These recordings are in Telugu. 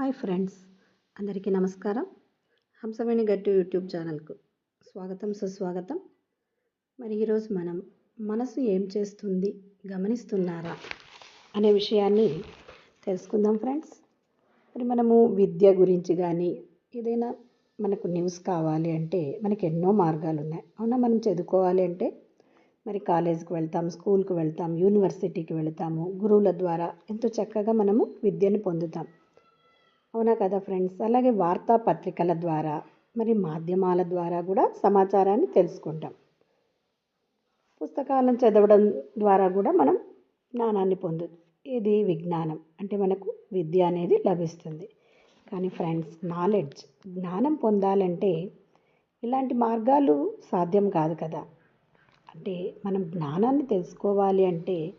హాయ్ ఫ్రెండ్స్ అందరికీ నమస్కారం. హంసవేణి గట్టు యూట్యూబ్ ఛానల్కు స్వాగతం సుస్వాగతం. మరి ఈరోజు మనం మనసు ఏం చేస్తుంది గమనిస్తున్నారా అనే విషయాన్ని తెలుసుకుందాం ఫ్రెండ్స్. మరి మనము విద్య గురించి కానీ ఏదైనా మనకు న్యూస్ కావాలి అంటే మనకి ఎన్నో మార్గాలు ఉన్నాయి అవునా? మనం చదువుకోవాలి అంటే మరి కాలేజీకి వెళ్తాం స్కూల్కి వెళ్తాం యూనివర్సిటీకి వెళ్తాము గురువుల ద్వారా ఎంతో చక్కగా మనము విద్యను పొందుతాం. అవునా కదా ఫ్రెండ్స్? అలాగే వార్తాపత్రికల ద్వారా మరి మాధ్యమాల ద్వారా కూడా సమాచారాన్ని తెలుసుకుంటాం. పుస్తకాలను చదవడం ద్వారా కూడా మనం జ్ఞానాన్ని పొందు ఇది విజ్ఞానం. అంటే మనకు విద్య అనేది లభిస్తుంది. కానీ ఫ్రెండ్స్ నాలెడ్జ్ జ్ఞానం పొందాలంటే ఇలాంటి మార్గాలు సాధ్యం కాదు కదా. అంటే మనం జ్ఞానాన్ని తెలుసుకోవాలి అంటే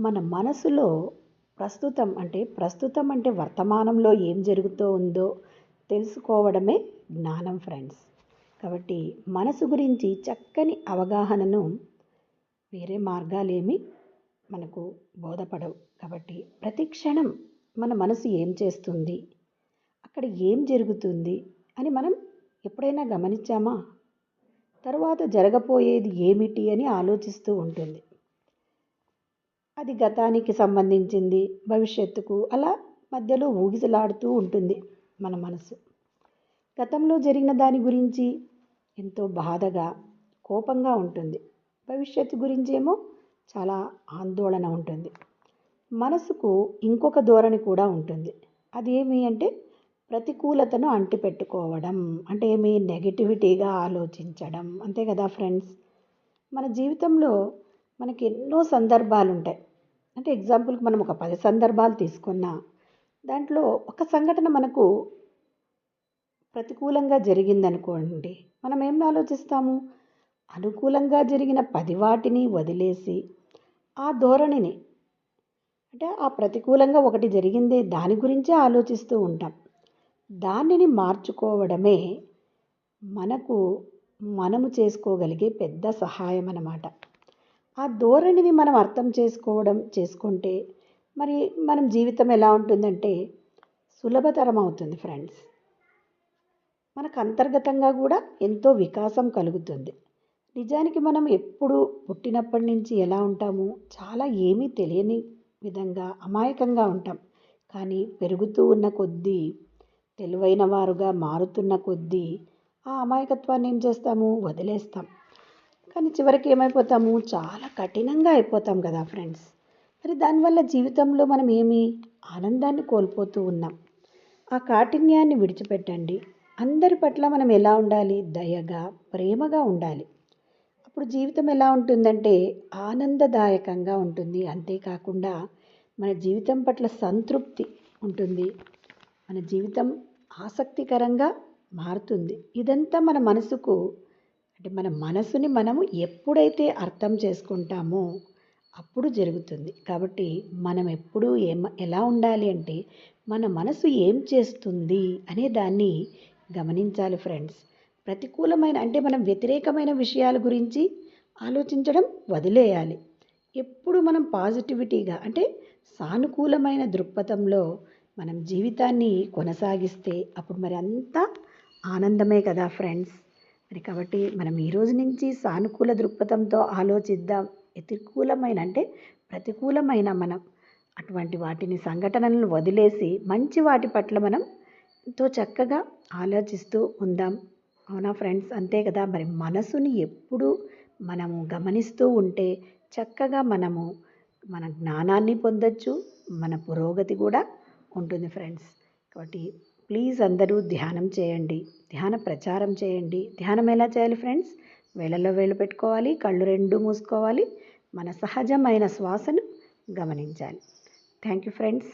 మన మనసులో ప్రస్తుతం అంటే ప్రస్తుతం అంటే వర్తమానంలో ఏం జరుగుతూ ఉందో తెలుసుకోవడమే జ్ఞానం ఫ్రెండ్స్ కాబట్టి మనసు గురించి చక్కని అవగాహనను వేరే మార్గాలేమి మనకు బోధపడవు. కాబట్టి ప్రతి క్షణం మన మనసు ఏం చేస్తుంది అక్కడ ఏం జరుగుతుంది అని మనం ఎప్పుడైనా గమనించామా? తరువాత జరగబోయేది ఏమిటి అని ఆలోచిస్తూ ఉంటుంది. అది గతానికి సంబంధించింది భవిష్యత్తుకు అలా మధ్యలో ఊగిసలాడుతూ ఉంటుంది మన మనసు. గతంలో జరిగిన దాని గురించి ఎంతో బాధగా కోపంగా ఉంటుంది. భవిష్యత్తు గురించి ఏమో చాలా ఆందోళన ఉంటుంది. మనసుకు ఇంకొక ధోరణి కూడా ఉంటుంది. అది ఏమి అంటే ప్రతికూలతను అంటిపెట్టుకోవడం అంటే ఏమి నెగిటివిటీగా ఆలోచించడం. అంతే కదా ఫ్రెండ్స్? మన జీవితంలో మనకి ఎన్నో సందర్భాలు ఉంటాయి అంటే ఎగ్జాంపుల్కి మనం ఒక పది సందర్భాలు తీసుకున్నా దాంట్లో ఒక సంఘటన మనకు ప్రతికూలంగా జరిగిందనుకోండి మనం ఏం ఆలోచిస్తాము? అనుకూలంగా జరిగిన పది వాటిని వదిలేసి ఆ ధోరణిని అంటే ఆ ప్రతికూలంగా ఒకటి జరిగిందే దాని గురించే ఆలోచిస్తూ ఉంటాం. దానిని మార్చుకోవడమే మనకు మనము చేసుకోగలిగే పెద్ద సహాయం అన్నమాట ఆ ధోరణిని మనం అర్థం చేసుకోవడం చేసుకుంటే మరి మనం జీవితం ఎలా ఉంటుందంటే సులభతరం అవుతుంది ఫ్రెండ్స్. మనకు అంతర్గతంగా కూడా ఎంతో వికాసం కలుగుతుంది. నిజానికి మనం ఎప్పుడు పుట్టినప్పటి నుంచి ఎలా ఉంటాము చాలా ఏమీ తెలియని విధంగా అమాయకంగా ఉంటాం. కానీ పెరుగుతూ ఉన్న కొద్దీ తెలివైన వారుగా మారుతున్న కొద్దీ ఆ అమాయకత్వాన్ని ఏం చేస్తాము? వదిలేస్తాం. కానీ చివరికి ఏమైపోతాము? చాలా కఠినంగా అయిపోతాం కదా ఫ్రెండ్స్. మరి దానివల్ల జీవితంలో మనం ఏమి? ఆనందాన్ని కోల్పోతూ ఉన్నాం. ఆ కాఠిన్యాన్ని విడిచిపెట్టండి. అందరి పట్ల మనం ఎలా ఉండాలి? దయగా ప్రేమగా ఉండాలి. అప్పుడు జీవితం ఎలా ఉంటుందంటే ఆనందదాయకంగా ఉంటుంది. అంతేకాకుండా మన జీవితం పట్ల సంతృప్తి ఉంటుంది. మన జీవితం ఆసక్తికరంగా మారుతుంది. ఇదంతా మన మనసుకు అంటే మన మనసుని మనము ఎప్పుడైతే అర్థం చేసుకుంటామో అప్పుడు జరుగుతుంది. కాబట్టి మనం ఎప్పుడు ఏం ఎలా ఉండాలి అంటే మన మనసు ఏం చేస్తుంది అనే దాన్ని గమనించాలి ఫ్రెండ్స్. ప్రతికూలమైన అంటే మనం వ్యతిరేకమైన విషయాల గురించి ఆలోచించడం వదిలేయాలి. ఎప్పుడు మనం పాజిటివిటీగా అంటే సానుకూలమైన దృక్పథంలో మనం జీవితాన్ని కొనసాగిస్తే అప్పుడు మరి అంతా ఆనందమే కదా ఫ్రెండ్స్. మరి కాబట్టి మనం ఈ రోజు నుంచి సానుకూల దృక్పథంతో ఆలోచిద్దాం. ప్రతికూలమైన అంటే ప్రతికూలమైన మనం. అటువంటి వాటిని సంఘటనలను వదిలేసి మంచి వాటి పట్ల మనం ఎంతో చక్కగా ఆలోచిస్తూ ఉందాం. అవునా ఫ్రెండ్స్? అంతే కదా. మరి మనసుని ఎప్పుడు మనము గమనిస్తూ ఉంటే చక్కగా మనము మన జ్ఞానాన్ని పొందొచ్చు. మన పురోగతి కూడా ఉంటుంది ఫ్రెండ్స్. కాబట్టి ప్లీజ్ అందరూ ధ్యానం చేయండి. ధ్యాన ప్రచారం చేయండి. ధ్యానం ఎలా చేయాలి ఫ్రెండ్స్? వేళల్లో వేళ్ళు పెట్టుకోవాలి కళ్ళు రెండు మూసుకోవాలి మన సహజమైన శ్వాసను గమనించాలి. Thank you friends.